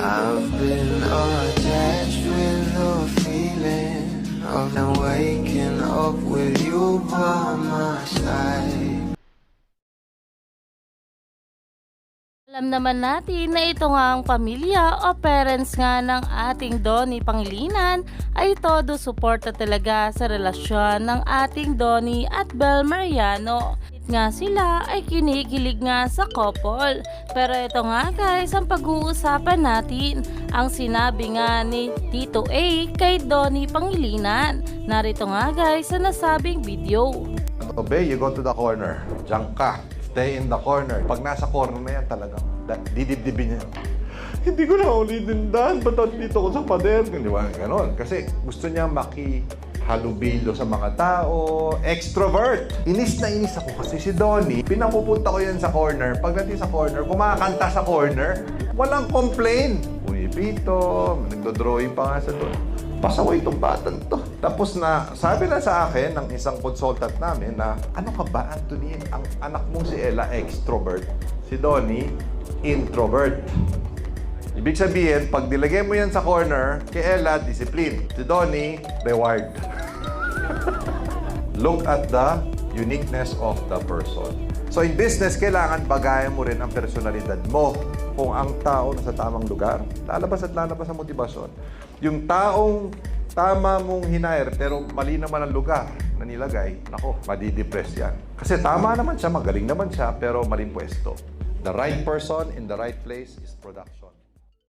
I've been attached Alam naman natin na ito nga ang pamilya o parents nga ng ating Donnie Pangilinan ay todo suporta talaga sa relasyon ng ating Donnie at Bel Mariano. nga sila ay kinikilig nga sa couple. Pero ito nga guys ang pag-uusapan natin ang sinabi nga ni Tito A kay Donnie Pangilinan. Narito nga guys sa nasabing video. Obey, you go to the corner. Diyan ka. Stay in the corner. Pag nasa corner na yan talagang da- didibdibin niya. Hindi ko na ulitin dan. Ba't dito ko sa pader? Di ba? Ganon. Kasi gusto niya maki halubilo sa mga tao, extrovert. Inis na inis ako kasi si Donnie, pinapupunta ko yan sa corner. Pagdating sa corner, kumakanta sa corner, walang complain. Pumipito, nagdodrawing pa nga sa doon pasaway itong batang to. Tapos na, sabi na sa akin ng isang consultant namin na, ano ka ba, Anthony? Ang anak mo si Ella, extrovert. Si Donnie, introvert. Ibig sabihin, pag nilagay mo yan sa corner, kay Ella, discipline. Si Donnie, reward. Look at the uniqueness of the person. So in business, kailangan bagayan mo rin ang personalidad mo. Kung ang tao nasa tamang lugar, lalabas at lalabas ang motibasyon. Yung taong tama mong hinire pero mali naman ang lugar na nilagay, nako, madidepress yan. Kasi tama naman siya, magaling naman siya, pero maling pwesto. The right person in the right place is production.